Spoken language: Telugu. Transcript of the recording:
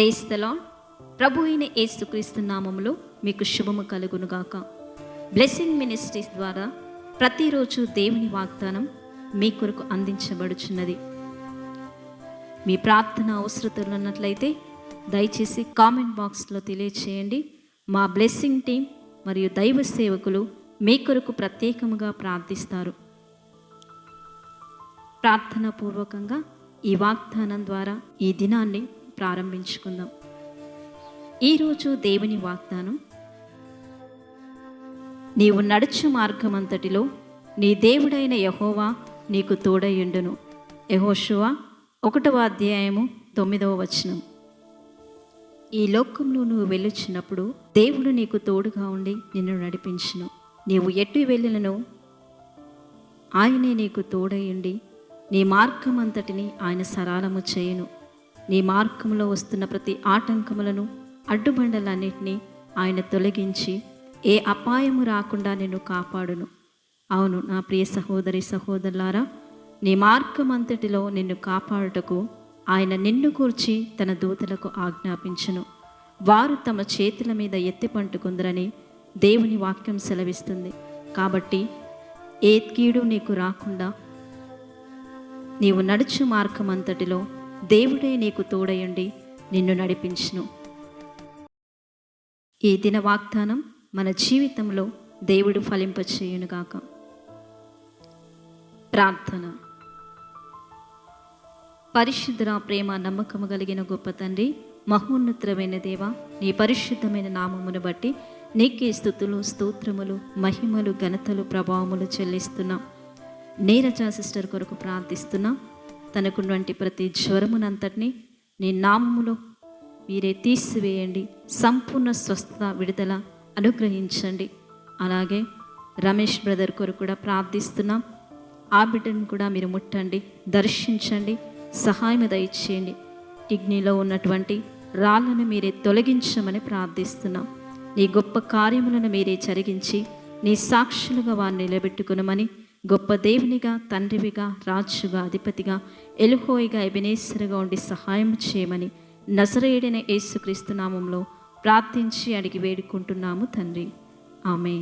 ప్రేస్తలా ప్రభు అయిన ఏసుక్రీస్తు నామములో మీకు శుభము కలుగునుగాక. బ్లెస్సింగ్ మినిస్ట్రీస్ ద్వారా ప్రతిరోజు దేవుని వాగ్దానం మీ కొరకు అందించబడుచున్నది. మీ ప్రార్థన అవసరతలు ఉన్నట్లయితే దయచేసి కామెంట్ బాక్స్లో తెలియచేయండి. మా బ్లెస్సింగ్ టీం మరియు దైవ సేవకులు మీ కొరకు ప్రత్యేకముగా ప్రార్థిస్తారు. ప్రార్థన పూర్వకంగా ఈ వాగ్దానం ద్వారా ఈ దినాన్ని ప్రారంభించుకుందాం. ఈరోజు దేవుని వాగ్దానం నీవు నడుచు మార్గమంతటిలో నీ దేవుడైన యహోవా నీకు తోడయుండును యహోషువ ఒకటవ అధ్యాయము తొమ్మిదవ వచనం. ఈ లోకంలో నువ్వు వెళ్ళొచ్చినప్పుడు దేవుడు నీకు తోడుగా ఉండి నిన్ను నడిపించును. నీవు ఎటు వెళ్ళినను? ఆయనే నీకు తోడయుండి నీ మార్గమంతటిని ఆయన సరళము చేయును. నీ మార్గంలో వస్తున్న ప్రతి ఆటంకములను అడ్డుబండలన్నింటినీ ఆయన తొలగించి ఏ అపాయము రాకుండా నిన్ను కాపాడును. అవును నా ప్రియ సహోదరి సహోదరులారా నీ మార్గమంతటిలో నిన్ను కాపాడుటకు ఆయన నిన్ను కూర్చి తన దూతలకు ఆజ్ఞాపించును. వారు తమ చేతుల మీద ఎత్తి పంటుకుందరని దేవుని వాక్యం సెలవిస్తుంది. కాబట్టి ఏ కీడు నీకు రాకుండా నీవు నడుచు మార్గమంతటిలో దేవుడే నీకు తోడయుండి నిన్ను నడిపించును. ఈ దిన వాగ్దానం మన జీవితంలో దేవుడు ఫలింపచేయునుగాక. ప్రార్థన. పరిశుద్ధ ప్రేమ నమ్మకము కలిగిన గొప్ప తండ్రి మహోన్నతమైన దేవ నీ పరిశుద్ధమైన నామమును బట్టి నీకే స్థుతులు స్తోత్రములు మహిమలు ఘనతలు ప్రభావములు చెల్లిస్తున్నాం. నీరజా సిస్టర్ కొరకు ప్రార్థిస్తున్నాం. తనకున్నటువంటి ప్రతి జ్వరమునంతటిని నీ నామములో మీరే తీసివేయండి. సంపూర్ణ స్వస్థత విడుదల అనుగ్రహించండి. అలాగే రమేష్ బ్రదర్ కొరకు కూడా ప్రార్థిస్తున్నాం. ఆ బిడ్డను కూడా మీరు ముట్టండి దర్శించండి సహాయం దయచేయండి. కిడ్నీలో ఉన్నటువంటి రాళ్ళను మీరే తొలగించమని ప్రార్థిస్తున్నాం. నీ గొప్ప కార్యములను మీరే జరిగించి నీ సాక్షులుగా వారిని నిలబెట్టుకునమని గొప్ప దేవునిగా తండ్రివిగా రాజుగా అధిపతిగా ఎలుహోయిగా ఎబినేశ్వరుగా ఉండి సహాయం చేయమని నజరేయుడైన యేసుక్రీస్తు నామంలో ప్రార్థించి అడిగి వేడుకుంటున్నాము తండ్రి. ఆమె